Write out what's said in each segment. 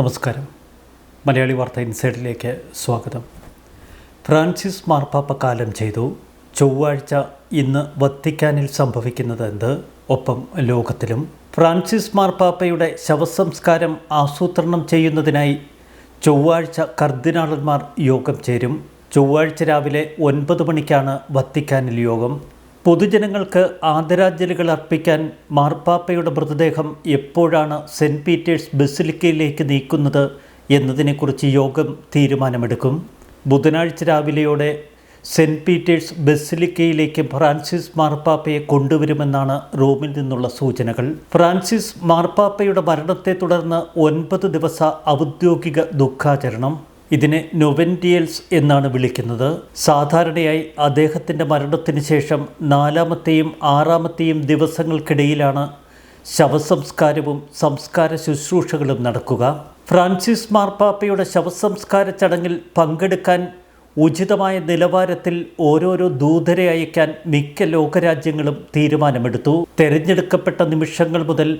നമസ്കാരം. മലയാളി വാർത്ത ഇൻസൈഡിലേക്ക് സ്വാഗതം. ഫ്രാൻസിസ് മാർപ്പാപ്പ കാലം ചെയ്തു. ചൊവ്വാഴ്ച ഇന്ന് വത്തിക്കാനിൽ സംഭവിക്കുന്നത് എന്ത്? ഒപ്പം ലോകത്തിലും ഫ്രാൻസിസ് മാർപ്പാപ്പയുടെ ശവസംസ്കാരം ആസൂത്രണം ചെയ്യുന്നതിനായി ചൊവ്വാഴ്ച കർദിനാളന്മാർ യോഗം ചേരും. ചൊവ്വാഴ്ച രാവിലെ ഒൻപത് മണിക്കാണ് വത്തിക്കാനിൽ യോഗം. പൊതുജനങ്ങൾക്ക് ആദരാഞ്ജലികൾ അർപ്പിക്കാൻ മാർപ്പാപ്പയുടെ മൃതദേഹം എപ്പോഴാണ് സെന്റ് പീറ്റേഴ്സ് ബസിലിക്കയിലേക്ക് നീക്കുന്നത് എന്നതിനെക്കുറിച്ച് യോഗം തീരുമാനമെടുക്കും. ബുധനാഴ്ച രാവിലെയോടെ സെന്റ് പീറ്റേഴ്സ് ബസിലിക്കയിലേക്ക് ഫ്രാൻസിസ് മാർപ്പാപ്പയെ കൊണ്ടുവരുമെന്നാണ് റോമിൽ നിന്നുള്ള സൂചനകൾ. ഫ്രാൻസിസ് മാർപ്പാപ്പയുടെ മരണത്തെ തുടർന്ന് ഒൻപത് ദിവസ ഔദ്യോഗിക ദുഃഖാചരണം. ഇതിനെ നൊവെന്റിയൽസ് എന്നാണ് വിളിക്കുന്നത്. സാധാരണയായി അദ്ദേഹത്തിന്റെ മരണത്തിന് ശേഷം നാലാമത്തെയും ആറാമത്തെയും ദിവസങ്ങൾക്കിടയിലാണ് ശവസംസ്കാരവും സംസ്കാര ശുശ്രൂഷകളും നടക്കുക. ഫ്രാൻസിസ് മാർപ്പാപ്പയുടെ ശവസംസ്കാര ചടങ്ങിൽ പങ്കെടുക്കാൻ ഉചിതമായ നിലവാരത്തിൽ ഓരോരോ ദൂതരെ അയക്കാൻ മിക്ക ലോകരാജ്യങ്ങളും തീരുമാനമെടുത്തു. തെരഞ്ഞെടുക്കപ്പെട്ട നിമിഷങ്ങൾ മുതൽ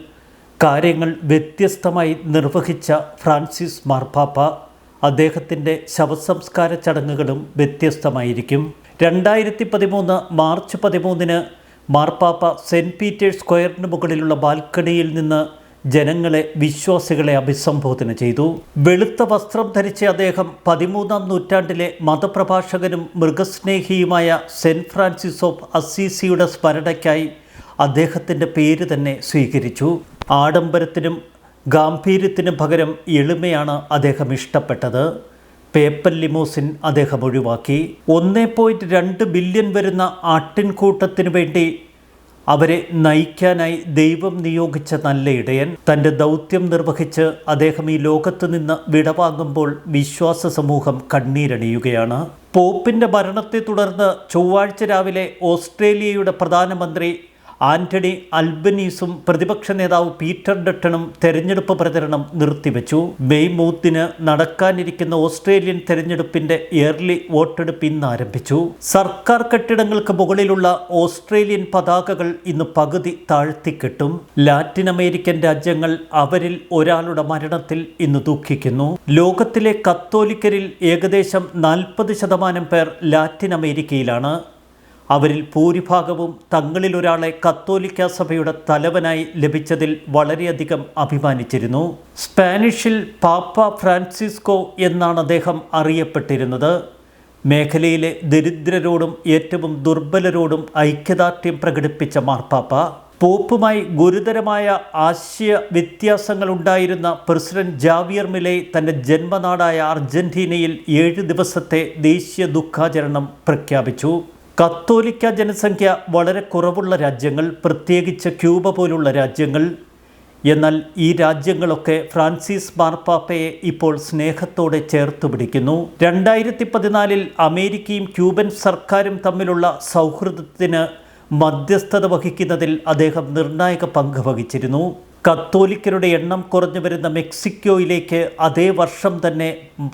കാര്യങ്ങൾ വ്യത്യസ്തമായി നിർവഹിച്ച ഫ്രാൻസിസ് മാർപ്പാപ്പ അദ്ദേഹത്തിന്റെ ശവസംസ്കാര ചടങ്ങുകളും വ്യത്യസ്തമായിരിക്കും. രണ്ടായിരത്തി പതിമൂന്ന് മാർച്ച് പതിമൂന്നിന് മാർപ്പാപ്പ സെന്റ് പീറ്റേഴ്സ് സ്ക്വയറിന് മുകളിലുള്ള ബാൽക്കണിയിൽ നിന്ന് ജനങ്ങളെ വിശ്വാസികളെ അഭിസംബോധന ചെയ്തു. വെളുത്ത വസ്ത്രം ധരിച്ച അദ്ദേഹം പതിമൂന്നാം നൂറ്റാണ്ടിലെ മതപ്രഭാഷകനും മൃഗസ്നേഹിയുമായ സെന്റ് ഫ്രാൻസിസ് ഓഫ് അസീസിയുടെ സ്മരണയ്ക്കായി അദ്ദേഹത്തിന്റെ പേര് തന്നെ സ്വീകരിച്ചു. ആഡംബരത്തിനും ഗാംഭീര്യത്തിനും പകരം എളിമയാണ് അദ്ദേഹം ഇഷ്ടപ്പെട്ടത്. പേപ്പർ ലിമോസിൻ അദ്ദേഹം ഒഴിവാക്കി. ഒന്നേ പോയിന്റ് രണ്ട് ബില്യൺ വരുന്ന ആട്ടിൻകൂട്ടത്തിനു വേണ്ടി അവരെ നയിക്കാനായി ദൈവം നിയോഗിച്ച നല്ല ഇടയൻ. തന്റെ ദൗത്യം നിർവഹിച്ച് അദ്ദേഹം ഈ ലോകത്ത് നിന്ന് വിടവാങ്ങുമ്പോൾ വിശ്വാസ സമൂഹം കണ്ണീരണിയുകയാണ്. പോപ്പിന്റെ മരണത്തെ തുടർന്ന് ചൊവ്വാഴ്ച രാവിലെ ഓസ്ട്രേലിയയുടെ പ്രധാനമന്ത്രി ആന്റണി അൽബനീസും പ്രതിപക്ഷ നേതാവ് പീറ്റർ ഡട്ടണും തെരഞ്ഞെടുപ്പ് പ്രചരണം നിർത്തിവെച്ചു. മെയ് മൂത്തിന് നടക്കാനിരിക്കുന്ന ഓസ്ട്രേലിയൻ തെരഞ്ഞെടുപ്പിന്റെ ഇയർലി വോട്ടെടുപ്പ് ഇന്ന് ആരംഭിച്ചു. സർക്കാർ കെട്ടിടങ്ങൾക്ക് മുകളിലുള്ള ഓസ്ട്രേലിയൻ പതാകകൾ ഇന്ന് പകുതി താഴ്ത്തിക്കെട്ടും. ലാറ്റിൻ അമേരിക്കൻ രാജ്യങ്ങൾ അവരിൽ ഒരാളുടെ മരണത്തിൽ ഇന്ന് ദുഃഖിക്കുന്നു. ലോകത്തിലെ കത്തോലിക്കരിൽ ഏകദേശം നാൽപ്പത് ശതമാനം പേർ ലാറ്റിൻ അമേരിക്കയിലാണ്. അവരിൽ ഭൂരിഭാഗവും തങ്ങളിലൊരാളെ കത്തോലിക്ക സഭയുടെ തലവനായി ലഭിച്ചതിൽ വളരെയധികം അഭിമാനിച്ചിരുന്നു. സ്പാനിഷിൽ പാപ്പ ഫ്രാൻസിസ്കോ എന്നാണ് അദ്ദേഹം അറിയപ്പെട്ടിരുന്നത്. മേഖലയിലെ ദരിദ്രരോടും ഏറ്റവും ദുർബലരോടും ഐക്യദാർഢ്യം പ്രകടിപ്പിച്ച മാർപ്പാപ്പ. പോപ്പുമായി ഗുരുതരമായ ആശയ വ്യത്യാസങ്ങളുണ്ടായിരുന്ന പ്രസിഡന്റ് ജാവിയർ മിലെ തന്റെ ജന്മനാടായ അർജന്റീനയിൽ ഏഴ് ദിവസത്തെ ദേശീയ ദുഃഖാചരണം പ്രഖ്യാപിച്ചു. കത്തോലിക്ക ജനസംഖ്യ വളരെ കുറവുള്ള രാജ്യങ്ങൾ പ്രത്യേകിച്ച് ക്യൂബ പോലുള്ള രാജ്യങ്ങൾ. എന്നാൽ ഈ രാജ്യങ്ങളൊക്കെ ഫ്രാൻസിസ് മാർപ്പാപ്പയെ ഇപ്പോൾ സ്നേഹത്തോടെ ചേർത്ത് പിടിക്കുന്നു. രണ്ടായിരത്തി പതിനാലിൽ അമേരിക്കയും ക്യൂബൻ സർക്കാരും തമ്മിലുള്ള സൗഹൃദത്തിന് മധ്യസ്ഥത വഹിക്കുന്നതിൽ അദ്ദേഹം നിർണായക പങ്ക് വഹിച്ചിരുന്നു. കത്തോലിക്കരുടെ എണ്ണം കുറഞ്ഞു വരുന്ന മെക്സിക്കോയിലേക്ക് അതേ വർഷം തന്നെ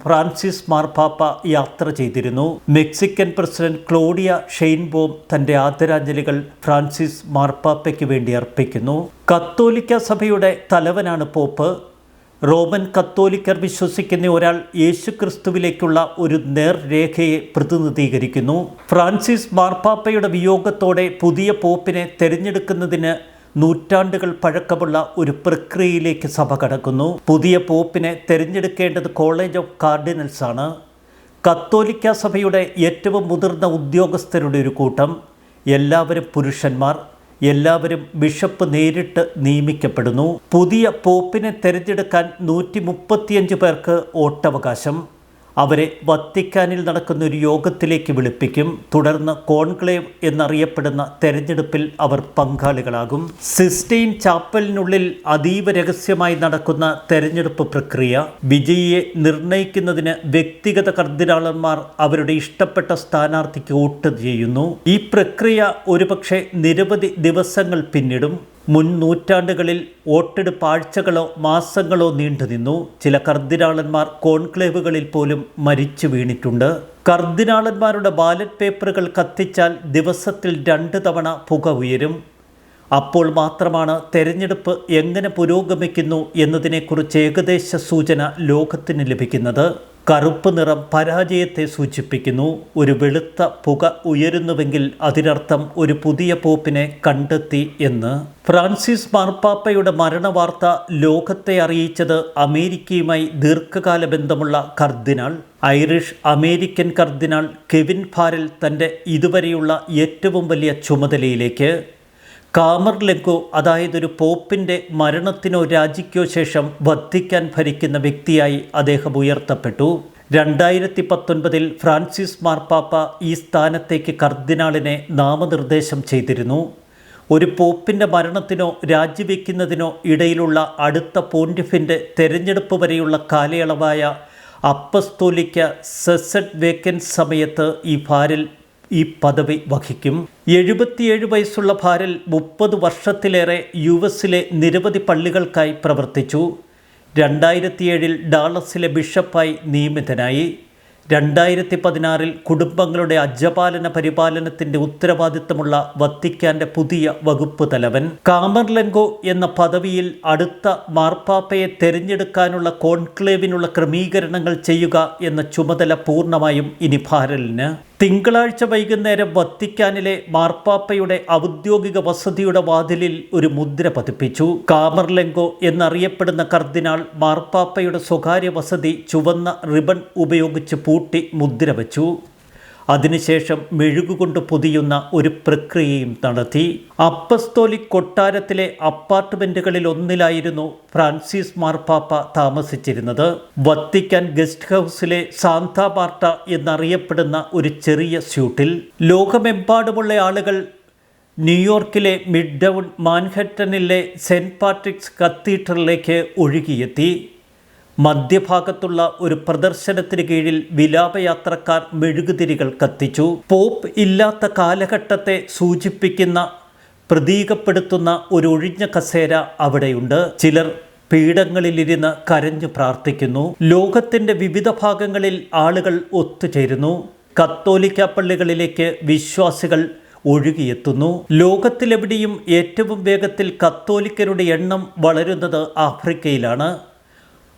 ഫ്രാൻസിസ് മാർപ്പാപ്പ യാത്ര ചെയ്തിരുന്നു. മെക്സിക്കൻ പ്രസിഡന്റ് ക്ലോഡിയ ഷെയ്ൻബോം തന്റെ ആദരാഞ്ജലികൾ ഫ്രാൻസിസ് മാർപ്പാപ്പയ്ക്ക് വേണ്ടി അർപ്പിക്കുന്നു. കത്തോലിക്ക സഭയുടെ തലവനാണ് പോപ്പ്. റോമൻ കത്തോലിക്കർ വിശ്വസിക്കുന്ന ഒരാൾ യേശുക്രിസ്തുവിലേക്കുള്ള ഒരു നേർരേഖയെ പ്രതിനിധീകരിക്കുന്നു. ഫ്രാൻസിസ് മാർപ്പാപ്പയുടെ വിയോഗത്തോടെ പുതിയ പോപ്പിനെ തിരഞ്ഞെടുക്കുന്നതിന് നൂറ്റാണ്ടുകൾ പഴക്കമുള്ള ഒരു പ്രക്രിയയിലേക്ക് സഭ കടക്കുന്നു. പുതിയ പോപ്പിനെ തിരഞ്ഞെടുക്കേണ്ടത് കോളേജ് ഓഫ് കാർഡിനൽസ് ആണ് കത്തോലിക്ക സഭയുടെ ഏറ്റവും മുതിർന്ന ഉദ്യോഗസ്ഥരുടെ ഒരു കൂട്ടം. എല്ലാവരും പുരുഷന്മാർ എല്ലാവരും ബിഷപ്പ് നേരിട്ട് നിയമിക്കപ്പെടുന്നു. പുതിയ പോപ്പിനെ തിരഞ്ഞെടുക്കാൻ നൂറ്റി മുപ്പത്തിയഞ്ച് പേർക്ക് വോട്ടവകാശം. അവരെ വത്തിക്കാനിൽ നടക്കുന്ന ഒരു യോഗത്തിലേക്ക് വിളിപ്പിക്കും. തുടർന്ന് കോൺക്ലേവ് എന്നറിയപ്പെടുന്ന തെരഞ്ഞെടുപ്പിൽ അവർ പങ്കാളികളാകും. സിസ്റ്റൈൻ ചാപ്പലിനുള്ളിൽ അതീവ രഹസ്യമായി നടക്കുന്ന തെരഞ്ഞെടുപ്പ് പ്രക്രിയ വിജയിയെ നിർണയിക്കുന്നതിന് വ്യക്തിഗത കർദിനാളന്മാർ അവരുടെ ഇഷ്ടപ്പെട്ട സ്ഥാനാർത്ഥിക്ക് വോട്ട് ചെയ്യുന്നു. ഈ പ്രക്രിയ ഒരുപക്ഷെ നിരവധി ദിവസങ്ങൾ പിന്നിടും. മുൻ നൂറ്റാണ്ടുകളിൽ വോട്ടെടുപ്പ് ആഴ്ചകളോ മാസങ്ങളോ നീണ്ടുനിന്നു ചില കർദിനാളന്മാർ കോൺക്ലേവുകളിൽ പോലും മരിച്ചു വീണിട്ടുണ്ട്. കർദിനാളന്മാരുടെ ബാലറ്റ് പേപ്പറുകൾ കത്തിച്ചാൽ ദിവസത്തിൽ രണ്ട് തവണ പുക ഉയരും. അപ്പോൾ മാത്രമാണ് തെരഞ്ഞെടുപ്പ് എങ്ങനെ പുരോഗമിക്കുന്നു എന്നതിനെക്കുറിച്ച് ഏകദേശ സൂചന ലോകത്തിന് ലഭിക്കുന്നത്. കറുപ്പ് നിറം പരാജയത്തെ സൂചിപ്പിക്കുന്നു. ഒരു വെളുത്ത പുക ഉയരുന്നുവെങ്കിൽ അതിനർത്ഥം ഒരു പുതിയ പോപ്പിനെ കണ്ടെത്തി എന്ന്. ഫ്രാൻസിസ് മാർപ്പാപ്പയുടെ മരണവാർത്ത ലോകത്തെ അറിയിച്ചത് അമേരിക്കയുമായി ദീർഘകാല ബന്ധമുള്ള കർദിനാൾ. ഐറിഷ് അമേരിക്കൻ കർദിനാൾ കെവിൻ ഫാരൽ തന്റെ ഇതുവരെയുള്ള ഏറ്റവും വലിയ ചുമതലയിലേക്ക്. കാമർലെങ്കോ അതായത് ഒരു പോപ്പിന്റെ മരണത്തിനോ രാജിക്കോ ശേഷം വത്തിക്കാൻ ഭരിക്കുന്ന വ്യക്തിയായി അദ്ദേഹം ഉയർത്തപ്പെട്ടു. രണ്ടായിരത്തി പത്തൊൻപതിൽ ഫ്രാൻസിസ് മാർപ്പാപ്പ ഈ സ്ഥാനത്തേക്ക് കർദിനാളിനെ നാമനിർദ്ദേശം ചെയ്തിരുന്നു. ഒരു പോപ്പിന്റെ മരണത്തിനോ രാജിവെക്കുന്നതിനോ ഇടയിലുള്ള അടുത്ത പോണ്ടിഫിന്റെ തെരഞ്ഞെടുപ്പ് വരെയുള്ള കാലയളവായ അപ്പസ്തോലിക്ക സെസഡ് വേക്കൻസ് സമയത്ത് ഈ ഭാരിൽ ഈ പദവി വഹിക്കും. എഴുപത്തിയേഴ് വയസ്സുള്ള ഭാരൽ മുപ്പത് വർഷത്തിലേറെ യു എസിലെ നിരവധി പള്ളികൾക്കായി പ്രവർത്തിച്ചു. രണ്ടായിരത്തിയേഴിൽ ഡാളസിലെ ബിഷപ്പായി നിയമിതനായി. രണ്ടായിരത്തി പതിനാറിൽ കുടുംബങ്ങളുടെ അജപാലന പരിപാലനത്തിന്റെ ഉത്തരവാദിത്തമുള്ള വത്തിക്കാന്റെ പുതിയ വകുപ്പ് തലവൻ. കാമർലെങ്കോ എന്ന പദവിയിൽ അടുത്ത മാർപ്പാപ്പയെ തെരഞ്ഞെടുക്കാനുള്ള കോൺക്ലേവിനുള്ള ക്രമീകരണങ്ങൾ ചെയ്യുക എന്ന ചുമതല പൂർണമായും ഇനി ഭാരലിന്. തിങ്കളാഴ്ച വൈകുന്നേരം വത്തിക്കാനിലെ മാർപ്പാപ്പയുടെ ഔദ്യോഗിക വസതിയുടെ വാതിലിൽ ഒരു മുദ്ര പതിപ്പിച്ചു. കാമർലെങ്കോ എന്നറിയപ്പെടുന്ന കർദിനാൾ മാർപ്പാപ്പയുടെ സ്വകാര്യ വസതി ചുവന്ന റിബൺ ഉപയോഗിച്ച് പൂട്ടി മുദ്ര വച്ചു. അതിനുശേഷം മെഴുകുകൊണ്ട് പൊതിയുന്ന ഒരു പ്രക്രിയയും നടത്തി. അപ്പസ്തോലിക് കൊട്ടാരത്തിലെ അപ്പാർട്ട്മെന്റുകളിൽ ഒന്നിലായിരുന്നു ഫ്രാൻസിസ് മാർപ്പാപ്പ താമസിച്ചിരുന്നത്. വത്തിക്കാൻ ഗസ്റ്റ് ഹൗസിലെ സാന്താ മാർട്ട എന്നറിയപ്പെടുന്ന ഒരു ചെറിയ സ്യൂട്ടിൽ. ലോകമെമ്പാടുമുള്ള ആളുകൾ ന്യൂയോർക്കിലെ മിഡ് ടൗൺ മാൻഹട്ടനിലെ സെന്റ് പാട്രിക്സ് കത്തീഡ്രലിലേക്ക് ഒഴുകിയെത്തി. മധ്യഭാഗത്തുള്ള ഒരു പ്രദർശനത്തിന് കീഴിൽ വിലാപയാത്രക്കാർ മെഴുകുതിരികൾ കത്തിച്ചു. പോപ്പ് ഇല്ലാത്ത കാലഘട്ടത്തെ സൂചിപ്പിക്കുന്ന പ്രതീകപ്പെടുത്തുന്ന ഒരു ഒഴിഞ്ഞ കസേര അവിടെയുണ്ട്. ചിലർ പീഠങ്ങളിലിരുന്ന് കരഞ്ഞു പ്രാർത്ഥിക്കുന്നു. ലോകത്തിന്റെ വിവിധ ഭാഗങ്ങളിൽ ആളുകൾ ഒത്തുചേരുന്നു. കത്തോലിക്ക പള്ളികളിലേക്ക് വിശ്വാസികൾ ഒഴുകിയെത്തുന്നു. ലോകത്തിലെവിടെയും ഏറ്റവും വേഗത്തിൽ കത്തോലിക്കരുടെ എണ്ണം വളരുന്നത് ആഫ്രിക്കയിലാണ്.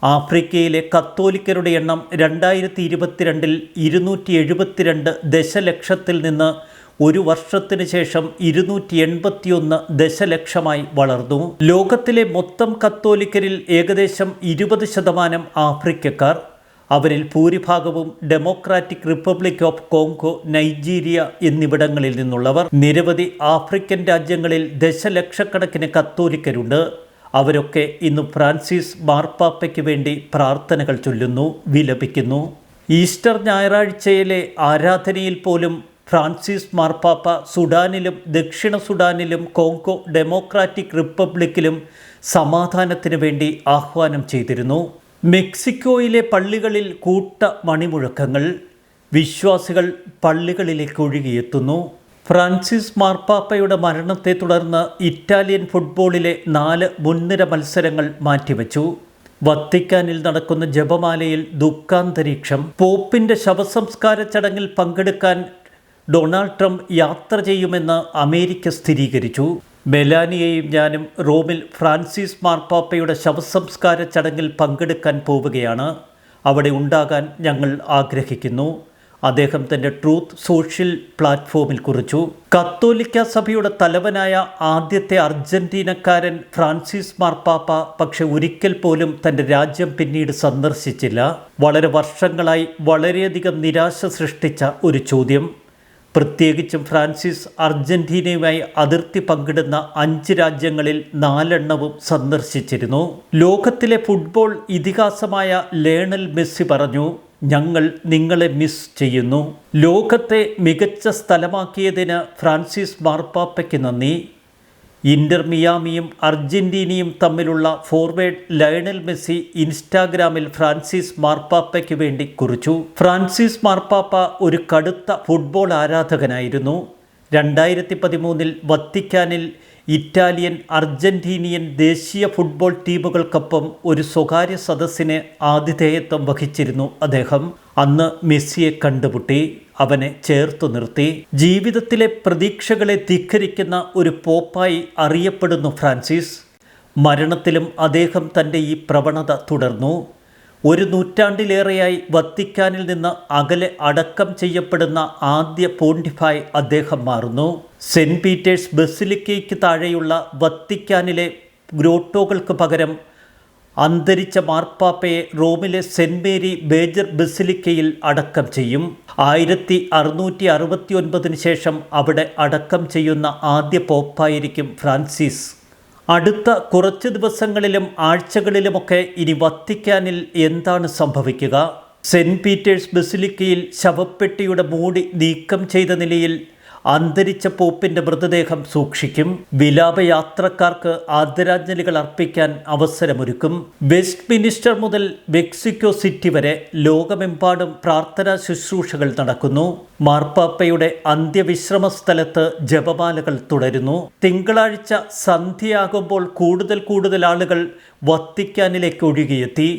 ആഫ്രിക്കയിലെ കത്തോലിക്കരുടെ എണ്ണം രണ്ടായിരത്തി ഇരുപത്തിരണ്ടിൽ ഇരുന്നൂറ്റി എഴുപത്തിരണ്ട് ദശലക്ഷത്തിൽ നിന്ന് ഒരു വർഷത്തിന് ശേഷം ഇരുന്നൂറ്റി എൺപത്തിയൊന്ന് ദശലക്ഷമായി വളർന്നു. ലോകത്തിലെ മൊത്തം കത്തോലിക്കരിൽ ഏകദേശം ഇരുപത് ശതമാനം ആഫ്രിക്കക്കാർ. അവരിൽ ഭൂരിഭാഗവും Democratic Republic of Congo Nigeria എന്നിവിടങ്ങളിൽ നിന്നുള്ളവർ. നിരവധി ആഫ്രിക്കൻ രാജ്യങ്ങളിൽ ദശലക്ഷക്കണക്കിന് കത്തോലിക്കരുണ്ട്. അവരൊക്കെ ഇന്ന് ഫ്രാൻസിസ് മാർപ്പാപ്പയ്ക്ക് വേണ്ടി പ്രാർത്ഥനകൾ ചൊല്ലുന്നു വിലപിക്കുന്നു. ഈസ്റ്റർ ഞായറാഴ്ചയിലെ ആരാധനയിൽ പോലും ഫ്രാൻസിസ് മാർപ്പാപ്പ സുഡാനിലും ദക്ഷിണ സുഡാനിലും കോങ്കോ ഡെമോക്രാറ്റിക് റിപ്പബ്ലിക്കിലും സമാധാനത്തിന് വേണ്ടി ആഹ്വാനം ചെയ്തിരുന്നു. മെക്സിക്കോയിലെ പള്ളികളിൽ കൂട്ട മണിമുഴക്കങ്ങൾ വിശ്വാസികൾ പള്ളികളിലേക്ക് ഒഴുകിയെത്തുന്നു. ഫ്രാൻസിസ് മാർപ്പാപ്പയുടെ മരണത്തെ തുടർന്ന് ഇറ്റാലിയൻ ഫുട്ബോളിലെ നാല് മുൻനിര മത്സരങ്ങൾ മാറ്റിവെച്ചു. വത്തിക്കാനിൽ നടക്കുന്ന ജപമാലയിൽ ദുഃഖാന്തരീക്ഷം. പോപ്പിന്റെ ശവസംസ്കാര ചടങ്ങിൽ പങ്കെടുക്കാൻ ഡൊണാൾഡ് ട്രംപ് യാത്ര ചെയ്യുമെന്ന് അമേരിക്ക സ്ഥിരീകരിച്ചു. മെലാനിയയും ഞാനും റോമിൽ ഫ്രാൻസിസ് മാർപ്പാപ്പയുടെ ശവസംസ്കാര ചടങ്ങിൽ പങ്കെടുക്കാൻ പോവുകയാണ്. അവിടെ ഉണ്ടാകാൻ ഞങ്ങൾ ആഗ്രഹിക്കുന്നു. അദ്ദേഹം തന്റെ ട്രൂത്ത് സോഷ്യൽ പ്ലാറ്റ്ഫോമിൽ കുറിച്ചു. കത്തോലിക്ക സഭയുടെ തലവനായ ആദ്യത്തെ അർജന്റീനക്കാരൻ ഫ്രാൻസിസ് മാർപ്പാപ്പ പക്ഷെ ഒരിക്കൽ പോലും തന്റെ രാജ്യം പിന്നീട് സന്ദർശിച്ചില്ല. വളരെ വർഷങ്ങളായി വളരെയധികം നിരാശ സൃഷ്ടിച്ച ഒരു ചോദ്യം. പ്രത്യേകിച്ചും ഫ്രാൻസിസ് അർജന്റീനയുമായി അതിർത്തി പങ്കിടുന്ന അഞ്ച് രാജ്യങ്ങളിൽ നാലെണ്ണവും സന്ദർശിച്ചിരുന്നു. ലോകത്തിലെ ഫുട്ബോൾ ഇതിഹാസമായ ലേണൽ മെസ്സി പറഞ്ഞു ഞങ്ങൾ നിങ്ങളെ മിസ് ചെയ്യുന്നു. ലോകത്തെ മികച്ച സ്ഥലമാക്കിയതിന് ഫ്രാൻസിസ് മാർപ്പാപ്പയ്ക്ക് നന്ദി. ഇന്റർ മിയാമിയും അർജന്റീനയും തമ്മിലുള്ള ഫോർവേഡ് ലയണൽ മെസ്സി ഇൻസ്റ്റാഗ്രാമിൽ ഫ്രാൻസിസ് മാർപ്പാപ്പയ്ക്ക് വേണ്ടി കുറിച്ചു. ഫ്രാൻസിസ് മാർപ്പാപ്പ ഒരു കടുത്ത ഫുട്ബോൾ ആരാധകനായിരുന്നു. രണ്ടായിരത്തി പതിമൂന്നിൽ വത്തിക്കാനിൽ ഇറ്റാലിയൻ അർജന്റീനിയൻ ദേശീയ ഫുട്ബോൾ ടീമുകൾക്കൊപ്പം ഒരു സ്വകാര്യ സദസ്സിന് ആതിഥേയത്വം വഹിച്ചിരുന്നു അദ്ദേഹം. അന്ന് മെസ്സിയെ കണ്ടുമുട്ടി അവനെ ചേർത്തു നിർത്തി. ജീവിതത്തിലെ പ്രതീക്ഷകളെ ധിഖരിക്കുന്ന ഒരു പോപ്പായി അറിയപ്പെടുന്നു ഫ്രാൻസിസ്. മരണത്തിലും അദ്ദേഹം തന്റെ ഈ പ്രവണത തുടർന്നു. ഒരു നൂറ്റാണ്ടിലേറെയായി വത്തിക്കാനിൽ നിന്ന് അകലെ അടക്കം ചെയ്യപ്പെടുന്ന ആദ്യ പോണ്ടിഫായി അദ്ദേഹം മാറുന്നു. സെന്റ് പീറ്റേഴ്സ് ബസിലിക്കയ്ക്ക് താഴെയുള്ള വത്തിക്കാനിലെ ഗ്രോട്ടോകൾക്ക് പകരം അന്തരിച്ച മാർപ്പാപ്പയെ റോമിലെ സെന്റ് മേരി ബേജർ ബസിലിക്കയിൽ അടക്കം ചെയ്യും. ആയിരത്തി അറുന്നൂറ്റി അറുപത്തി ശേഷം അവിടെ അടക്കം ചെയ്യുന്ന ആദ്യ പോപ്പായിരിക്കും ഫ്രാൻസിസ്. അടുത്ത കുറച്ച് ദിവസങ്ങളിലും ആഴ്ചകളിലുമൊക്കെ ഇനി വത്തിക്കാനിൽ എന്താണ് സംഭവിക്കുക? സെന്റ് പീറ്റേഴ്സ് ബസിലിക്കയിൽ ശവപ്പെട്ടിയുടെ മൂടി നീക്കം ചെയ്ത നിലയിൽ അന്തരിച്ച പോപ്പിന്റെ മൃതദേഹം സൂക്ഷിക്കും. വിലാപയാത്രക്കാർക്ക് ആദരാഞ്ജലികൾ അർപ്പിക്കാൻ അവസരമൊരുക്കും. വെസ്റ്റ് മിനിസ്റ്റർ മുതൽ മെക്സിക്കോ സിറ്റി വരെ ലോകമെമ്പാടും പ്രാർത്ഥനാ ശുശ്രൂഷകൾ നടക്കുന്നു. മാർപ്പാപ്പയുടെ അന്ത്യവിശ്രമ സ്ഥലത്ത് ജപമാലകൾ തുടരുന്നു. തിങ്കളാഴ്ച സന്ധ്യയാകുമ്പോൾ കൂടുതൽ കൂടുതൽ ആളുകൾ വത്തിക്കാനിലേക്ക് ഒഴുകിയെത്തി.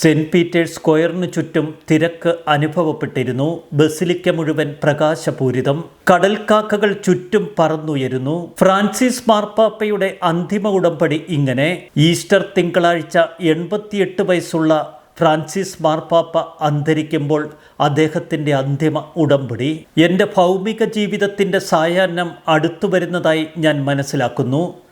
സെന്റ് പീറ്റേഴ്സ് സ്ക്വയറിനു ചുറ്റും തിരക്ക് അനുഭവപ്പെട്ടിരുന്നു. ബസിലിക്ക മുഴുവൻ പ്രകാശപൂരിതം. കടൽക്കാക്കകൾ ചുറ്റും പറന്നുയരുന്നു. ഫ്രാൻസിസ് മാർപ്പാപ്പയുടെ അന്തിമ ഉടമ്പടി ഇങ്ങനെ. ഈസ്റ്റർ തിങ്കളാഴ്ച എൺപത്തിയെട്ട് വയസ്സുള്ള ഫ്രാൻസിസ് മാർപ്പാപ്പ അന്തരിക്കുമ്പോൾ അദ്ദേഹത്തിന്റെ അന്തിമ ഉടമ്പടി. എന്റെ ഭൗമിക ജീവിതത്തിന്റെ സായാഹ്നം അടുത്തു വരുന്നതായി ഞാൻ മനസ്സിലാക്കുന്നു.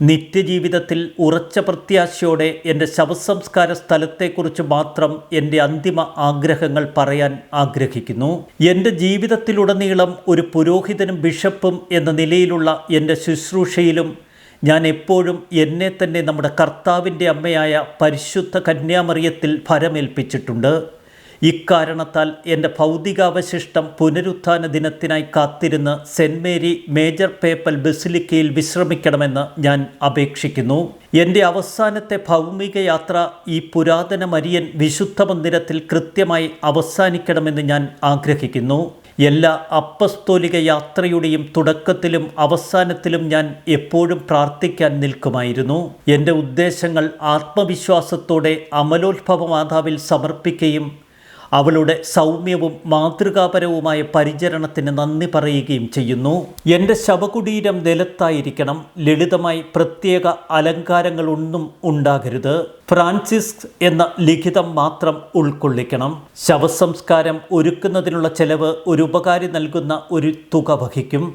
നിത്യജീവിതത്തിൽ ഉറച്ച പ്രത്യാശയോടെ എന്റെ ശവസംസ്കാര സ്ഥലത്തെക്കുറിച്ച് മാത്രം എന്റെ അന്തിമ ആഗ്രഹങ്ങൾ പറയാൻ ആഗ്രഹിക്കുന്നു. എന്റെ ജീവിതത്തിലുടനീളം ഒരു പുരോഹിതനും ബിഷപ്പും എന്ന നിലയിലുള്ള എന്റെ ശുശ്രൂഷയിലും ഞാൻ എപ്പോഴും എന്നെ തന്നെ നമ്മുടെ കർത്താവിന്റെ അമ്മയായ പരിശുദ്ധ കന്യാമറിയത്തിൽ ഫലമേൽപ്പിച്ചിട്ടുണ്ട് ഇക്കാരണത്താൽ എന്റെ ഭൗതികാവശിഷ്ടം പുനരുത്ഥാന ദിനത്തിനായി കാത്തിരുന്ന് സെന്റ് മേരി മേജർ പേപ്പൽ ബസിലിക്കയിൽ വിശ്രമിക്കണമെന്ന് ഞാൻ അപേക്ഷിക്കുന്നു. എന്റെ അവസാനത്തെ ഭൗമിക യാത്ര ഈ പുരാതന മരിയൻ വിശുദ്ധ മന്ദിരത്തിൽ കൃത്യമായി അവസാനിക്കണമെന്ന് ഞാൻ ആഗ്രഹിക്കുന്നു. എല്ലാ അപ്പസ്തോലിക യാത്രയുടെയും തുടക്കത്തിലും അവസാനത്തിലും ഞാൻ എപ്പോഴും പ്രാർത്ഥിക്കാൻ നിൽക്കുമായിരുന്നു. എന്റെ ഉദ്ദേശങ്ങൾ ആത്മവിശ്വാസത്തോടെ അമലോത്ഭവ മാതാവിൽ സമർപ്പിക്കുകയും അവളുടെ സൗമ്യവും മാതൃകാപരവുമായ പരിചരണത്തിന് നന്ദി പറയുകയും ചെയ്യുന്നു. എന്റെ ശവകുടീരം നിലത്തായിരിക്കണം. ലളിതമായി പ്രത്യേക അലങ്കാരങ്ങളൊന്നും ഉണ്ടാകരുത്. ഫ്രാൻസിസ് എന്ന ലിഖിതം മാത്രം ഉൾക്കൊള്ളിക്കണം. ശവസംസ്കാരം ഒരുക്കുന്നതിനുള്ള ചെലവ് ഒരു ഉപകാരി നൽകുന്ന ഒരു തുക വഹിക്കും.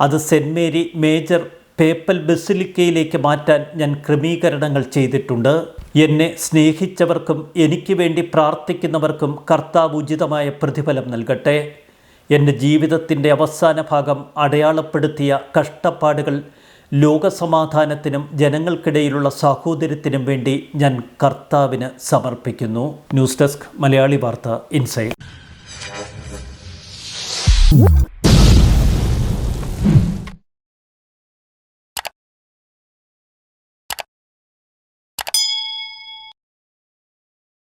അത് സെന്റ് മേരി മേജർ പേപ്പൽ ബസിലിക്കയിലേക്ക് മാറ്റാൻ ഞാൻ ക്രമീകരണങ്ങൾ ചെയ്തിട്ടുണ്ട്. എന്നെ സ്നേഹിച്ചവർക്കും എനിക്ക് വേണ്ടി പ്രാർത്ഥിക്കുന്നവർക്കും കർത്താവ് ഉചിതമായ പ്രതിഫലം നൽകട്ടെ. എന്റെ ജീവിതത്തിന്റെ അവസാന ഭാഗം അടയാളപ്പെടുത്തിയ കഷ്ടപ്പാടുകൾ ലോകസമാധാനത്തിനും ജനങ്ങൾക്കിടയിലുള്ള സാഹോദര്യത്തിനും വേണ്ടി ഞാൻ കർത്താവിന് സമർപ്പിക്കുന്നു. ന്യൂസ് ഡെസ്ക് മലയാളി വാർത്ത ഇൻസൈഡ്.